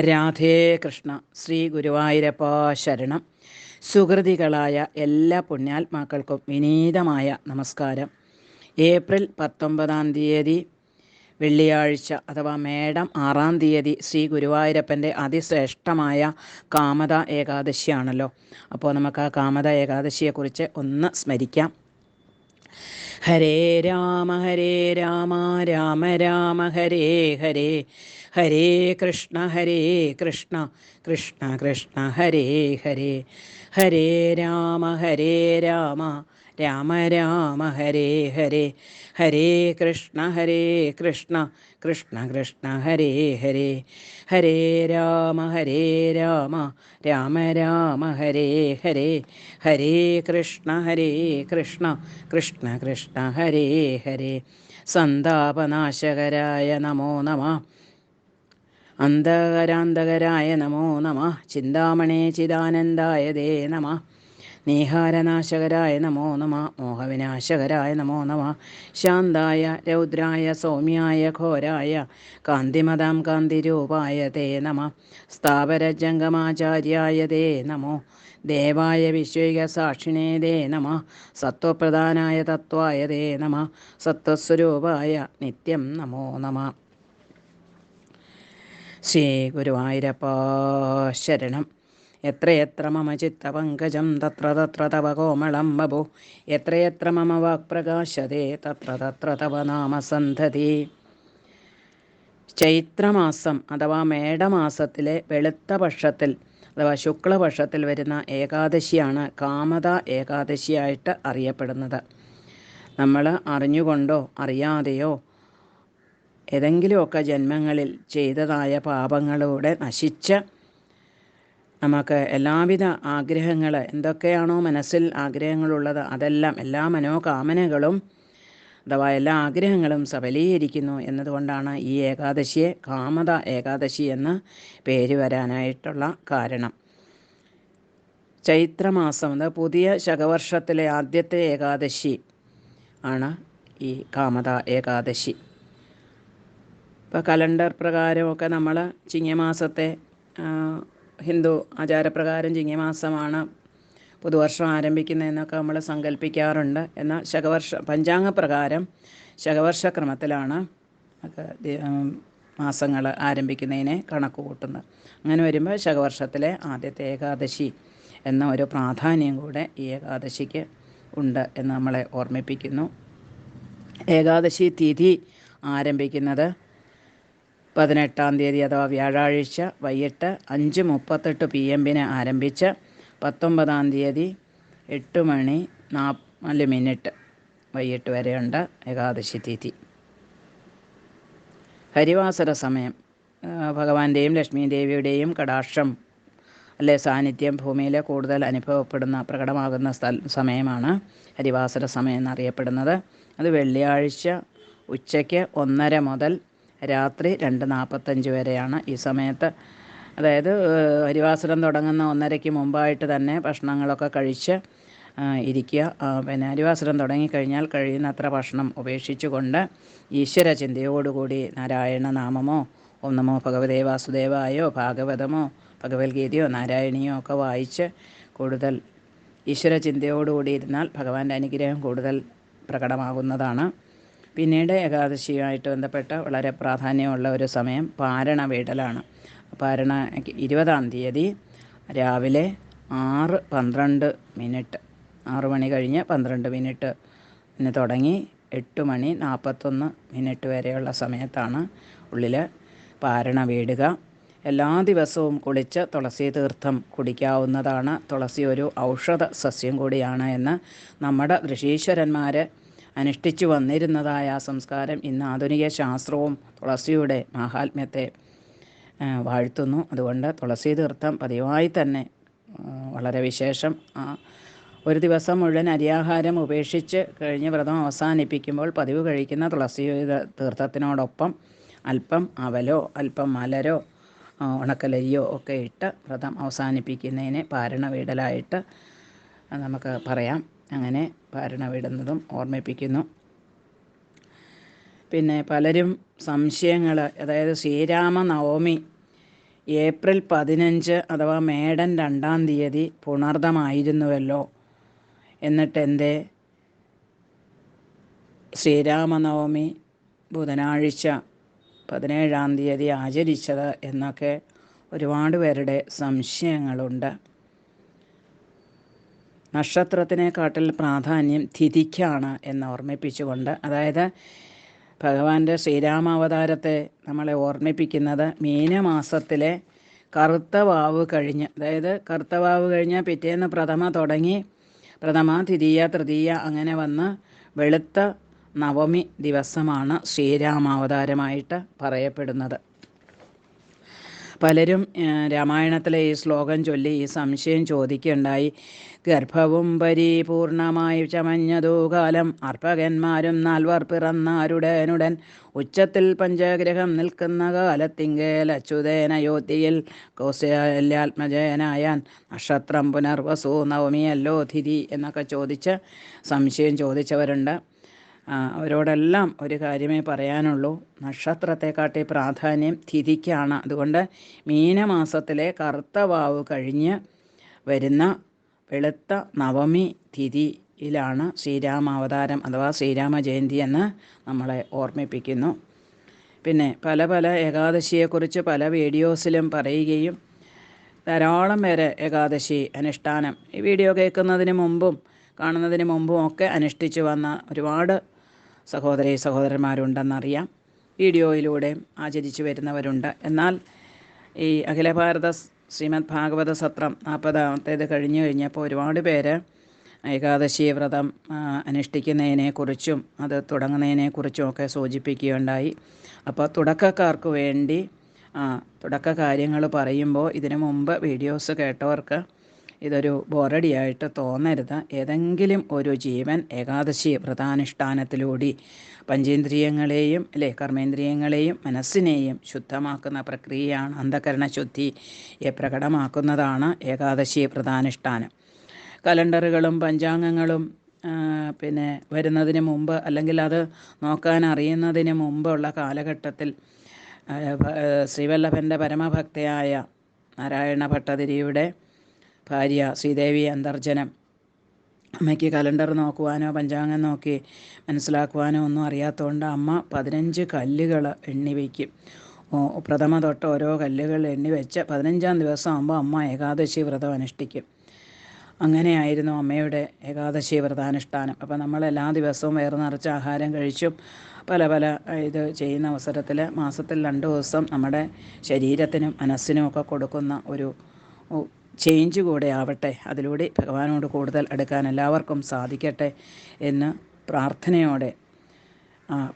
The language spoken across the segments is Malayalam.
രാധേ കൃഷ്ണ ശ്രീ ഗുരുവായൂരപ്പ ശരണം. സുഹൃതികളായ എല്ലാ പുണ്യാത്മാക്കൾക്കും വിനീതമായ നമസ്കാരം. ഏപ്രിൽ പത്തൊമ്പതാം തീയതി വെള്ളിയാഴ്ച അഥവാ മേടം ആറാം തീയതി ശ്രീ ഗുരുവായൂരപ്പന്റെ അതിശ്രേഷ്ഠമായ കാമത ഏകാദശിയാണല്ലോ. അപ്പോൾ നമുക്ക് ആ കാമത ഏകാദശിയെക്കുറിച്ച് ഒന്ന് സ്മരിക്കാം. ഹരേ രാമ ഹരേ രാമ രാമ രാമ ഹരേ ഹരേ. ഹരേ കൃഷ്ണ ഹരേ കൃഷ്ണ കൃഷ്ണ കൃഷ്ണ ഹരേ ഹരേ ഹരേ രാമ ഹരേ രാമ രാമ രാമ ഹരേ ഹരേ ഹരേ കൃഷ്ണ ഹരേ കൃഷ്ണ കൃഷ്ണ കൃഷ്ണ ഹരേ ഹരേ ഹരേ രാമ ഹരേ രാമ രാമ രാമ ഹരേ ഹരേ ഹരേ കൃഷ്ണ ഹരേ കൃഷ്ണ കൃഷ്ണ കൃഷ്ണ ഹരേ ഹരേ സന്താപനാശകരായ നമോ നമ അന്ധകരാന്തകരായ നമോ നമ. ചിന്താമണേ ചിദാനന്ദായ ദേ നമ. നീഹാരനാശകരായ നമോ നമ. മോഹവിനാശകരായ നമോ നമ. ശാന്തായ രൗദ്രായ സൗമ്യായ ഘോരായ കാന്തിമതാം കാന്തിരൂപായ തേ നമ. സ്ഥാപരജംഗമാചാര്യായ തേ നമോ. ദേവായ വിശ്വൈക സാക്ഷിണേ ദേ നമ. സത്വപ്രധാനായ തത്വായ ദേ നമ. സത്വസ്വരൂപായ നിത്യം നമോ നമ. ശ്രീ ഗുരുവായൂരപ്പ ശരണം എത്രയെത്ര മമ ചിത്തപങ്കജം തത്ര തത്ര തവ കോമളം ബഭു. എത്രയെത്ര മമ വാക്പ്രകാശതേ തത്ര തത്ര തവ നാമസന്ധതി. ചൈത്രമാസം അഥവാ മേടമാസത്തിലെ വെളുത്ത പക്ഷത്തിൽ അഥവാ ശുക്ലപക്ഷത്തിൽ വരുന്ന ഏകാദശിയാണ് കാമത ഏകാദശിയായിട്ട് അറിയപ്പെടുന്നത്. നമ്മൾ അറിഞ്ഞുകൊണ്ടോ അറിയാതെയോ ഏതെങ്കിലുമൊക്കെ ജന്മങ്ങളിൽ ചെയ്തതായ പാപങ്ങളോടെ നശിച്ച നമുക്ക് എല്ലാവിധ ആഗ്രഹങ്ങൾ എന്തൊക്കെയാണോ മനസ്സിൽ ആഗ്രഹങ്ങളുള്ളത് അതെല്ലാം എല്ലാ മനോകാമനകളും അഥവാ എല്ലാ ആഗ്രഹങ്ങളും സഫലീകരിക്കുന്നു എന്നതുകൊണ്ടാണ് ഈ ഏകാദശിയെ കാമത ഏകാദശി എന്ന പേര് വരാനായിട്ടുള്ള കാരണം. ചൈത്രമാസം അത് പുതിയ ശകവർഷത്തിലെ ആദ്യത്തെ ഏകാദശി ആണ് ഈ കാമത ഏകാദശി. ഇപ്പോൾ കലണ്ടർ പ്രകാരമൊക്കെ നമ്മൾ ചിങ്ങമാസത്തെ ഹിന്ദു ആചാരപ്രകാരം ചിങ്ങമാസമാണ് പുതുവർഷം ആരംഭിക്കുന്നതെന്നൊക്കെ നമ്മൾ സങ്കല്പിക്കാറുണ്ട്. എന്നാൽ ശകവർഷ പഞ്ചാംഗ പ്രകാരം ശകവർഷക്രമത്തിലാണ് മാസങ്ങൾ ആരംഭിക്കുന്നതിനെ കണക്ക് കൂട്ടുന്നത് അങ്ങനെ വരുമ്പോൾ ശകവർഷത്തിലെ ആദ്യത്തെ ഏകാദശി എന്ന ഒരു പ്രാധാന്യം കൂടെ ഈ ഏകാദശിക്ക് ഉണ്ട് എന്ന് നമ്മളെ ഓർമ്മിപ്പിക്കുന്നു. ഏകാദശി തിഥി ആരംഭിക്കുന്നത് പതിനെട്ടാം തീയതി അഥവാ വ്യാഴാഴ്ച വൈകിട്ട് അഞ്ച് മുപ്പത്തെട്ട് പി എമ്മിന് ആരംഭിച്ച് പത്തൊമ്പതാം തീയതി എട്ട് മണി നാല് മിനിറ്റ് വൈകിട്ട് വരെയുണ്ട് ഏകാദശി തീയതി ഹരിവാസര സമയം. ഭഗവാന്റെയും ലക്ഷ്മി ദേവിയുടെയും കടാക്ഷം അല്ലെ സാന്നിധ്യം ഭൂമിയിൽ കൂടുതൽ അനുഭവപ്പെടുന്ന പ്രകടമാകുന്ന സ്ഥല സമയമാണ് ഹരിവാസര സമയം എന്നറിയപ്പെടുന്നത്. അത് വെള്ളിയാഴ്ച ഉച്ചയ്ക്ക് ഒന്നര മുതൽ രാത്രി രണ്ട് നാൽപ്പത്തഞ്ച് വരെയാണ് ഈ സമയത്ത്. അതായത് ഹരിവാസരം തുടങ്ങുന്ന ഒന്നരയ്ക്ക് മുമ്പായിട്ട് തന്നെ ഭക്ഷണങ്ങളൊക്കെ കഴിച്ച് ഇരിക്കുക. പിന്നെ ഹരിവാസരം തുടങ്ങിക്കഴിഞ്ഞാൽ കഴിയുന്നത്ര ഭക്ഷണം ഉപേക്ഷിച്ചുകൊണ്ട് ഈശ്വര ചിന്തയോടുകൂടി നാരായണ നാമമോ ഓം നമോ വാസുദേവായോ ഭാഗവതമോ ഭഗവത്ഗീതയോ നാരായണിയോ ഒക്കെ വായിച്ച് കൂടുതൽ ഈശ്വര ചിന്തയോടുകൂടി ഇരുന്നാൽ ഭഗവാന്റെ അനുഗ്രഹം കൂടുതൽ പ്രകടമാകുന്നതാണ്. പിന്നീട് ഏകാദശിയുമായിട്ട് ബന്ധപ്പെട്ട വളരെ പ്രാധാന്യമുള്ള ഒരു സമയം പാരണ വീടലാണ്. പാരണ ഇരുപതാം തീയതി രാവിലെ ആറ് പന്ത്രണ്ട് മിനിറ്റ് ആറു മണി കഴിഞ്ഞ് പന്ത്രണ്ട് മിനിറ്റ് തുടങ്ങി എട്ട് മണി നാൽപ്പത്തൊന്ന് മിനിറ്റ് വരെയുള്ള സമയത്താണ് ഉള്ളിൽ പാരണ വീടുക. എല്ലാ ദിവസവും കുളിച്ച് തുളസി തീർത്ഥം കുടിക്കാവുന്നതാണ്. തുളസി ഒരു ഔഷധ സസ്യം കൂടിയാണ് എന്ന് നമ്മുടെ ഋഷീശ്വരന്മാർ അനുഷ്ഠിച്ചു വന്നിരുന്നതായ ആ സംസ്കാരം ഇന്ന് ആധുനിക ശാസ്ത്രവും തുളസിയുടെ മാഹാത്മ്യത്തെ വാഴ്ത്തുന്നു. അതുകൊണ്ട് തുളസി തീർത്ഥം പതിവായി തന്നെ വളരെ വിശേഷം. ഒരു ദിവസം മുഴുവൻ അരിയാഹാരം ഉപേക്ഷിച്ച് കഴിഞ്ഞ് വ്രതം അവസാനിപ്പിക്കുമ്പോൾ പതിവ് കഴിക്കുന്ന തുളസി തീർത്ഥത്തിനോടൊപ്പം അല്പം അവലോ അല്പം മലരോ ഉണക്കലരിയോ ഒക്കെ ഇട്ട് വ്രതം അവസാനിപ്പിക്കുന്നതിനെ പാരണ വീടലായിട്ട് നമുക്ക് പറയാം. അങ്ങനെ പാരണ വിടുന്നതും ഓർമ്മിപ്പിക്കുന്നു. പിന്നെ പലരും സംശയങ്ങൾ അതായത് ശ്രീരാമ നവമി ഏപ്രിൽ പതിനഞ്ച് അഥവാ മേടൻ രണ്ടാം തീയതി പുണർദമായിരുന്നുവല്ലോ എന്നിട്ട് എന്തേ ശ്രീരാമനവമി ബുധനാഴ്ച പതിനേഴാം തീയതി ആചരിച്ചത് എന്നൊക്കെ ഒരുപാട് പേരുടെ സംശയങ്ങളുണ്ട്. നക്ഷത്രത്തിനെക്കാട്ടിൽ പ്രാധാന്യം തിഥിക്കാണ് എന്ന് ഓർമ്മിപ്പിച്ചുകൊണ്ട് അതായത് ഭഗവാന്റെ ശ്രീരാമാവതാരത്തെ നമ്മളെ ഓർമ്മിപ്പിക്കുന്നത് മീനമാസത്തിലെ കറുത്ത വാവ് കഴിഞ്ഞ് അതായത് കറുത്ത വാവ് കഴിഞ്ഞ് പിറ്റേന്ന് പ്രഥമ തുടങ്ങി പ്രഥമ ദ്വിതീയ തൃതീയ അങ്ങനെ വന്ന് വെളുത്ത നവമി ദിവസമാണ് ശ്രീരാമാവതാരമായിട്ട് പറയപ്പെടുന്നത്. പലരും രാമായണത്തിലെ ഈ ശ്ലോകം ചൊല്ലി ഈ സംശയം ചോദിക്കുകയുണ്ടായി ഗർഭവും പരിപൂർണമായി ചമഞ്ഞതോ കാലം അർപ്പകന്മാരും നാൽവർ പിറന്നാരുടനുടൻ ഉച്ചത്തിൽ പഞ്ചഗ്രഹം നിൽക്കുന്ന കാലത്തിങ്കേൽ അച്യുതേന കൗശല്യാത്മജയനായാൻ നക്ഷത്രം പുനർവസു നവമിയല്ലോ തിഥി എന്നൊക്കെ ചോദിച്ച് സംശയം ചോദിച്ചവരുണ്ട്. അവരോടെല്ലാം ഒരു കാര്യമേ പറയാനുള്ളൂ. നക്ഷത്രത്തെക്കാട്ടി പ്രാധാന്യം തിഥിക്കാണ്. അതുകൊണ്ട് മീനമാസത്തിലെ കറുത്ത വാവ് കഴിഞ്ഞ് വരുന്ന വെളുത്ത നവമി തിഥിയിലാണ് ശ്രീരാമാവതാരം അഥവാ ശ്രീരാമ ജയന്തി എന്ന് നമ്മളെ ഓർമ്മിപ്പിക്കുന്നു. പിന്നെ പല പല ഏകാദശിയെക്കുറിച്ച് പല വീഡിയോസിലും പറയുകയും ധാരാളം വരെ ഏകാദശി അനുഷ്ഠാനം ഈ വീഡിയോ കേൾക്കുന്നതിന് മുമ്പും കാണുന്നതിന് മുമ്പും ഒക്കെ അനുഷ്ഠിച്ചു വന്ന ഒരുപാട് സഹോദരി സഹോദരന്മാരുണ്ടെന്നറിയാം. വീഡിയോയിലൂടെ ആചരിച്ചു വരുന്നവരുണ്ട്. എന്നാൽ ഈ അഖില ഭാരത ശ്രീമദ് ഭാഗവത സത്രം നാൽപ്പതാമത്തേത് കഴിഞ്ഞു കഴിഞ്ഞപ്പോൾ ഒരുപാട് പേര് ഏകാദശി വ്രതം അനുഷ്ഠിക്കുന്നതിനെക്കുറിച്ചും അത് തുടങ്ങുന്നതിനെക്കുറിച്ചും ഒക്കെ സൂചിപ്പിക്കുകയുണ്ടായി. അപ്പോൾ തുടക്കക്കാർക്ക് വേണ്ടി തുടക്ക കാര്യങ്ങൾ പറയുമ്പോൾ ഇതിനു മുമ്പ് വീഡിയോസ് കേട്ടവർക്ക് ഇതൊരു ബോറടിയായിട്ട് തോന്നരുത്. ഏതെങ്കിലും ഒരു ജീവൻ ഏകാദശി വ്രതാനുഷ്ഠാനത്തിലൂടെ പഞ്ചേന്ദ്രിയങ്ങളെയും അല്ലെ കർമ്മേന്ദ്രിയങ്ങളെയും മനസ്സിനെയും ശുദ്ധമാക്കുന്ന പ്രക്രിയയാണ് അന്ധകരണ ശുദ്ധിയെ പ്രകടമാക്കുന്നതാണ് ഏകാദശി വ്രതാനുഷ്ഠാനം. കലണ്ടറുകളും പഞ്ചാംഗങ്ങളും പിന്നെ വരുന്നതിന് മുമ്പ് അല്ലെങ്കിൽ അത് നോക്കാൻ അറിയുന്നതിന് മുമ്പുള്ള കാലഘട്ടത്തിൽ ശ്രീവല്ലഭന്റെ പരമഭക്തയായ നാരായണ ഭട്ടതിരിയുടെ ഭാര്യ ശ്രീദേവി അന്തർജനം. അമ്മയ്ക്ക് കലണ്ടർ നോക്കുവാനോ പഞ്ചാംഗം നോക്കി മനസ്സിലാക്കുവാനോ ഒന്നും അറിയാത്തതുകൊണ്ട് അമ്മ പതിനഞ്ച് കല്ലുകൾ എണ്ണി വയ്ക്കും. പ്രഥമ തൊട്ട് ഓരോ കല്ലുകൾ എണ്ണി വെച്ച് പതിനഞ്ചാം ദിവസം ആകുമ്പോൾ അമ്മ ഏകാദശി വ്രതം അനുഷ്ഠിക്കും. അങ്ങനെയായിരുന്നു അമ്മയുടെ ഏകാദശി വ്രതാനുഷ്ഠാനം. അപ്പോൾ നമ്മൾ എല്ലാ ദിവസവും വേറെ നിറച്ച് ആഹാരം കഴിച്ചും പല പല ഇത് ചെയ്യുന്ന അവസരത്തിൽ മാസത്തിൽ രണ്ട് ദിവസം നമ്മുടെ ശരീരത്തിനും മനസ്സിനും ഒക്കെ കൊടുക്കുന്ന ഒരു ചേഞ്ച് കൂടെ ആവട്ടെ. അതിലൂടെ ഭഗവാനോട് കൂടുതൽ അടുക്കാൻ എല്ലാവർക്കും സാധിക്കട്ടെ എന്ന് പ്രാർത്ഥനയോടെ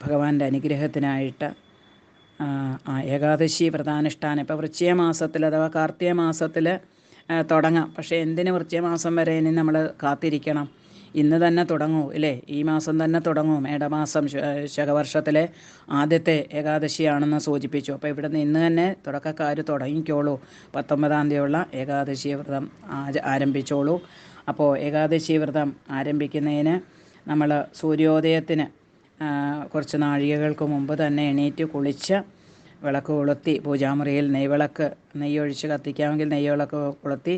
ഭഗവാന്റെ അനുഗ്രഹത്തിനായിട്ട് ആ ഏകാദശി വ്രതാനുഷ്ഠാനം. ഇപ്പോൾ വൃശ്ചിക മാസത്തിൽ അഥവാ കാർത്തിക മാസത്തിൽ തുടങ്ങാം. പക്ഷേ എന്തിന് വൃശ്ചിക മാസം വരെ ഇനി നമ്മൾ കാത്തിരിക്കണം? ഇന്ന് തന്നെ തുടങ്ങൂ ഇല്ലേ? ഈ മാസം തന്നെ തുടങ്ങൂ. മേടമാസം ശകവർഷത്തിലെ ആദ്യത്തെ ഏകാദശിയാണെന്ന് സൂചിപ്പിച്ചു. അപ്പോൾ ഇവിടെ നിന്ന് ഇന്ന് തന്നെ തുടക്കക്കാർ തുടങ്ങിക്കോളൂ. പത്തൊമ്പതാം തീയതിയുള്ള ഏകാദശി വ്രതം ആരംഭിച്ചോളൂ. അപ്പോൾ ഏകാദശി വ്രതം ആരംഭിക്കുന്നതിന് നമ്മൾ സൂര്യോദയത്തിന് കുറച്ച് നാഴികകൾക്ക് മുമ്പ് തന്നെ എണീറ്റ് കുളിച്ച് വിളക്ക് കൊളുത്തി പൂജാമുറിയിൽ നെയ്വിളക്ക് നെയ്യൊഴിച്ച് കത്തിക്കാമെങ്കിൽ നെയ്യ് വിളക്ക് കൊളുത്തി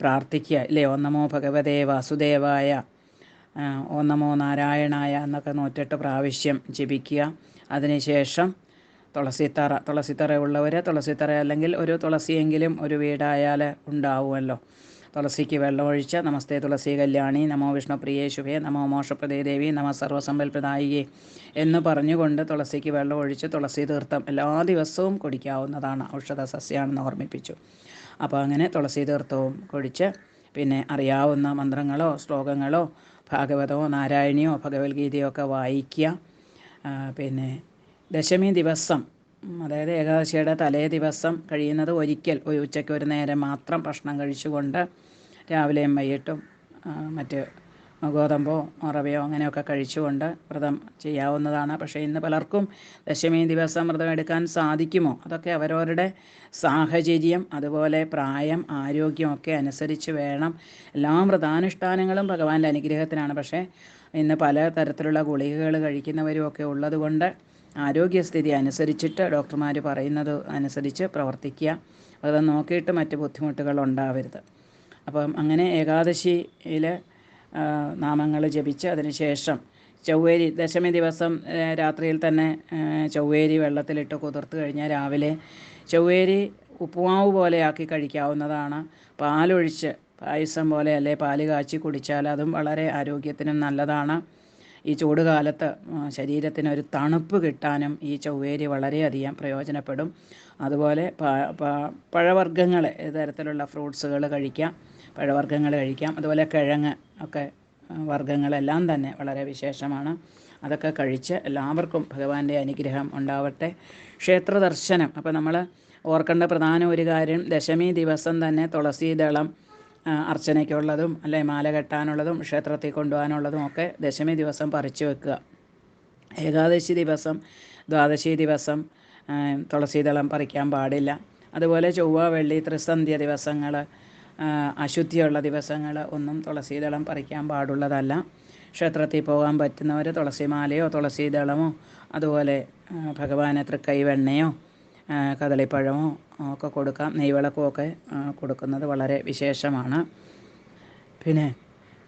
പ്രാർത്ഥിക്കുക ഇല്ലേ? ഓ നമോ ഭഗവതേ വാസുദേവായ ഓ നമോ നാരായണായ എന്നൊക്കെ നൂറ്റെട്ട് പ്രാവശ്യം ജപിക്കുക. അതിനുശേഷം തുളസിത്തറ തുളസിത്തറ ഉള്ളവർ തുളസിത്തറ അല്ലെങ്കിൽ ഒരു തുളസിയെങ്കിലും ഒരു വീടായാൽ ഉണ്ടാവുമല്ലോ. തുളസിക്ക് വെള്ളമൊഴിച്ച് നമസ്തേ തുളസി കല്യാണി നമോ വിഷ്ണുപ്രിയേ ശുഭേ നമോ മോക്ഷപ്രദേ ദേവി നമ സർവസമ്പൽപ്രദായികെ എന്ന് പറഞ്ഞുകൊണ്ട് തുളസിക്ക് വെള്ളമൊഴിച്ച് തുളസി തീർത്ഥം എല്ലാ ദിവസവും കുടിക്കാവുന്നതാണ് ഔഷധ സസ്യമാണെന്ന് ഓർമ്മിപ്പിച്ചു. അപ്പോൾ അങ്ങനെ തുളസി തീർത്ഥവും കുടിച്ച് പിന്നെ അറിയാവുന്ന മന്ത്രങ്ങളോ ശ്ലോകങ്ങളോ ഭാഗവതമോ നാരായണിയോ ഭഗവത്ഗീതയോ ഒക്കെ വായിക്കുക. പിന്നെ ദശമി ദിവസം അതായത് ഏകാദശിയുടെ തലേ ദിവസം കഴിയുന്നത് ഒരിക്കൽ ഒരു ഉച്ചയ്ക്ക് ഒരു നേരം മാത്രം ഭക്ഷണം കഴിച്ചുകൊണ്ട് രാവിലെയും വൈകിട്ടും മറ്റ് ഗോതമ്പോ റവയോ അങ്ങനെയൊക്കെ കഴിച്ചുകൊണ്ട് വ്രതം ചെയ്യാവുന്നതാണ്. പക്ഷേ ഇന്ന് പലർക്കും ദശമി ദിവസം വ്രതം എടുക്കാൻ സാധിക്കുമോ? അതൊക്കെ അവരവരുടെ സാഹചര്യം അതുപോലെ പ്രായം ആരോഗ്യമൊക്കെ അനുസരിച്ച് വേണം. എല്ലാ വ്രതാനുഷ്ഠാനങ്ങളും ഭഗവാന്റെ അനുഗ്രഹത്തിനാണ്. പക്ഷേ ഇന്ന് പല തരത്തിലുള്ള ഗുളികകൾ കഴിക്കുന്നവരും ഒക്കെ ഉള്ളതുകൊണ്ട് ആരോഗ്യസ്ഥിതി അനുസരിച്ചിട്ട് ഡോക്ടർമാർ പറയുന്നത് അനുസരിച്ച് പ്രവർത്തിക്കുക. അത് നോക്കിയിട്ട് മറ്റ് ബുദ്ധിമുട്ടുകൾ ഉണ്ടാവരുത്. അപ്പം അങ്ങനെ ഏകാദശിയിൽ നാമങ്ങൾ ജപിച്ച് അതിനുശേഷം ചൊവ്വേരി ദശമി ദിവസം രാത്രിയിൽ തന്നെ ചൊവ്വേരി വെള്ളത്തിലിട്ട് കുതിർത്ത് കഴിഞ്ഞാൽ രാവിലെ ചൊവ്വേരി ഉപ്പുമാവ് പോലെയാക്കി കഴിക്കാവുന്നതാണ്. പാലൊഴിച്ച് പായസം പോലെ അല്ലെ പാൽ കാച്ചി കുടിച്ചാൽ അതും വളരെ ആരോഗ്യത്തിനും നല്ലതാണ്. ഈ ചൂട് കാലത്ത് ശരീരത്തിന് ഒരു തണുപ്പ് കിട്ടാനും ഈ ചൊവ്വേരി വളരെയധികം പ്രയോജനപ്പെടും. അതുപോലെ പഴവർഗങ്ങൾ തരത്തിലുള്ള ഫ്രൂട്ട്സുകൾ കഴിക്കാം. പഴവർഗങ്ങൾ കഴിക്കാം. അതുപോലെ കിഴങ്ങ് ഒക്കെ വർഗങ്ങളെല്ലാം തന്നെ വളരെ വിശേഷമാണ്. അതൊക്കെ കഴിച്ച് എല്ലാവർക്കും ഭഗവാന്റെ അനുഗ്രഹം ഉണ്ടാവട്ടെ. ക്ഷേത്ര ദർശനം അപ്പോൾ നമ്മൾ ഓർക്കേണ്ട പ്രധാന ഒരു കാര്യം ദശമി ദിവസം തന്നെ തുളസീദളം അർച്ചനയ്ക്കുള്ളതും അല്ലെ മാല കെട്ടാനുള്ളതും ക്ഷേത്രത്തിൽ കൊണ്ടുപോകാനുള്ളതും ഒക്കെ ദശമി ദിവസം പറിച്ചു വെക്കുക. ഏകാദശി ദിവസം ദ്വാദശി ദിവസം തുളസീദളം പറിക്കാൻ പാടില്ല. അതുപോലെ ചൊവ്വ വെള്ളി ത്രിസന്ധ്യ ദിവസങ്ങൾ അശുദ്ധിയുള്ള ദിവസങ്ങൾ ഒന്നും തുളസീദളം പറിക്കാൻ പാടുള്ളതല്ല. ക്ഷേത്രത്തിൽ പോകാൻ പറ്റുന്നവർ തുളസിമാലയോ തുളസീദളമോ അതുപോലെ ഭഗവാന് തൃക്കൈവെണ്ണയോ കദളിപ്പഴമോ ഒക്കെ കൊടുക്കാം. നെയ്വിളക്കുമൊക്കെ കൊടുക്കുന്നത് വളരെ വിശേഷമാണ്. പിന്നെ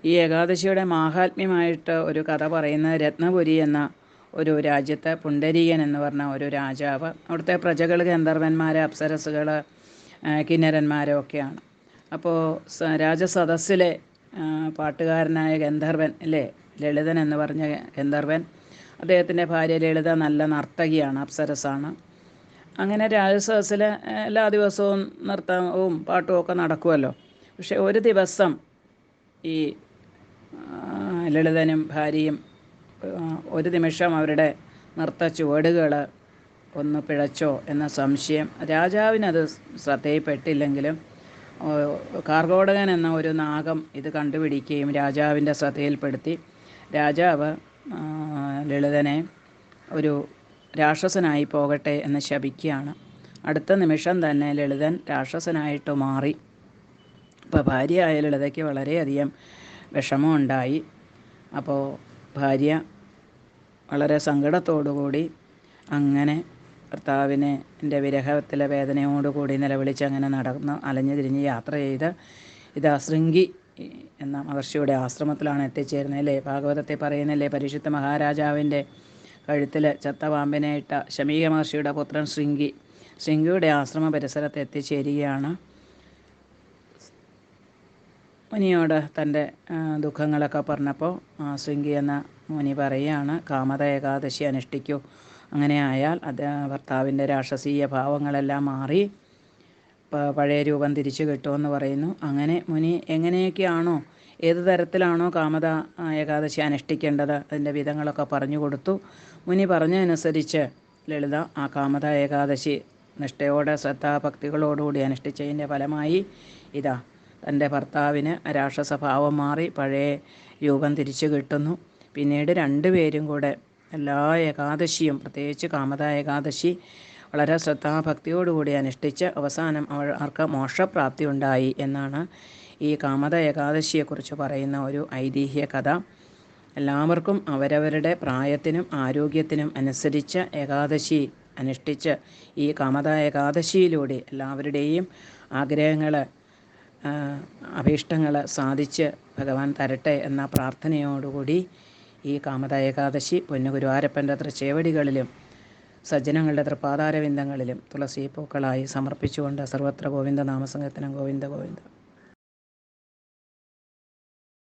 ഈ ഏകാദശിയുടെ മാഹാത്മ്യമായിട്ട് ഒരു കഥ പറയുന്ന രത്നപുരി എന്ന ഒരു രാജ്യത്തെ പുണ്ടരീകൻ എന്ന് പറഞ്ഞ ഒരു രാജാവ് അവിടുത്തെ പ്രജകൾ ഗന്ധർവന്മാർ അപ്സരസുകൾ കിന്നരന്മാരൊക്കെയാണ്. അപ്പോൾ രാജസദസ്സിലെ പാട്ടുകാരനായ ഗന്ധർവൻ അല്ലേ? ലളിതൻ എന്ന് പറഞ്ഞ ഗന്ധർവൻ. അദ്ദേഹത്തിന്റെ ഭാര്യ ലളിത നല്ല നർത്തകിയാണ് അപ്സരസാണ്. അങ്ങനെ രാജസദസ്സിൽ എല്ലാ ദിവസവും നൃത്തവും പാട്ടും ഒക്കെ നടക്കുമല്ലോ പക്ഷെ ഒരു ദിവസം ഈ ലളിതനും ഭാര്യയും ഒരു നിമിഷം അവരുടെ നൃത്ത ചുവടുകൾ ഒന്ന് പിഴച്ചോ എന്ന സംശയം രാജാവിനത് ശ്രദ്ധയിൽപ്പെട്ടില്ലെങ്കിലും കാർഗോടകൻ എന്ന ഒരു നാഗം ഇത് കണ്ടുപിടിക്കുകയും രാജാവിന്റെ ശ്രദ്ധയിൽപ്പെടുത്തി. രാജാവ് ലളിതനെ ഒരു രാക്ഷസനായി പോകട്ടെ എന്ന് ശപിക്കുകയാണ്. അടുത്ത നിമിഷം തന്നെ ലളിതൻ രാക്ഷസനായിട്ട് മാറി. അപ്പോൾ ഭാര്യയായ ലളിതയ്ക്ക് വളരെയധികം വിഷമമുണ്ടായി അപ്പോൾ ഭാര്യ വളരെ സങ്കടത്തോടു കൂടി അങ്ങനെ ഭർത്താവിനെ എന്റെ വിരഹത്തിലെ വേദനയോടുകൂടി നിലവിളിച്ച് അങ്ങനെ നടന്ന് അലഞ്ഞു തിരിഞ്ഞ് യാത്ര ചെയ്ത് ഇതാ ശൃംഗി എന്ന മഹർഷിയുടെ ആശ്രമത്തിലാണ് എത്തിച്ചേരുന്നത് അല്ലേ? ഭാഗവതത്തെ പറയുന്നല്ലേ പരിശുദ്ധ മഹാരാജാവിന്റെ കഴുത്തിൽ ചത്ത പാമ്പിനെ ഇട്ട ശമീക മഹർഷിയുടെ പുത്രൻ ശൃംഗി. ശൃംഗിയുടെ ആശ്രമ പരിസരത്ത് എത്തിച്ചേരുകയാണ്. മുനിയോട് തന്റെ ദുഃഖങ്ങളൊക്കെ പറഞ്ഞപ്പോൾ ശൃംഗി എന്ന മുനി പറയുകയാണ് കാമത ഏകാദശി അനുഷ്ഠിക്കൂ. അങ്ങനെ ആയാൽ അത് ഭർത്താവിന്റെ രാക്ഷസീയ ഭാവങ്ങളെല്ലാം മാറി പഴയ രൂപം തിരിച്ചു കിട്ടുമെന്ന് പറയുന്നു. അങ്ങനെ മുനി എങ്ങനെയൊക്കെയാണോ ഏത് തരത്തിലാണോ കാമത ഏകാദശി അനുഷ്ഠിക്കേണ്ടത് അതിന്റെ വിധങ്ങളൊക്കെ പറഞ്ഞു കൊടുത്തു. മുനി പറഞ്ഞതനുസരിച്ച് ലളിത ആ കാമത ഏകാദശി നിഷ്ഠയോടെ ശ്രദ്ധാഭക്തികളോടുകൂടി അനുഷ്ഠിച്ചതിന്റെ ഫലമായി ഇതാ തന്റെ ഭർത്താവിന് രാക്ഷസഭാവം മാറി പഴയ രൂപം തിരിച്ചു കിട്ടുന്നു. പിന്നീട് രണ്ടുപേരും കൂടെ എല്ലാ ഏകാദശിയും പ്രത്യേകിച്ച് കാമത ഏകാദശി വളരെ ശ്രദ്ധാഭക്തിയോടുകൂടി അനുഷ്ഠിച്ച് അവസാനം അവൾ അവർക്ക് മോക്ഷപ്രാപ്തി ഉണ്ടായി എന്നാണ് ഈ കാമത ഏകാദശിയെക്കുറിച്ച് പറയുന്ന ഒരു ഐതിഹ്യ കഥ. എല്ലാവർക്കും അവരവരുടെ പ്രായത്തിനും ആരോഗ്യത്തിനും അനുസരിച്ച് ഏകാദശി അനുഷ്ഠിച്ച് ഈ കാമത ഏകാദശിയിലൂടെ എല്ലാവരുടെയും ആഗ്രഹങ്ങൾ അഭീഷ്ടങ്ങൾ സാധിച്ച് ഭഗവാൻ തരട്ടെ എന്ന പ്രാർത്ഥനയോടുകൂടി ഈ കാമത ഏകാദശി പൊന്നുഗുരുവാരപ്പന്റെ തൃച്ചേവടികളിലും സജ്ജനങ്ങളുടെ തൃപ്പാതാരവിന്ദങ്ങളിലും തുളസി പൂക്കളായി സമർപ്പിച്ചുകൊണ്ട് സർവത്ര ഗോവിന്ദ നാമസംഗത്തിനും ഗോവിന്ദ ഗോവിന്ദ.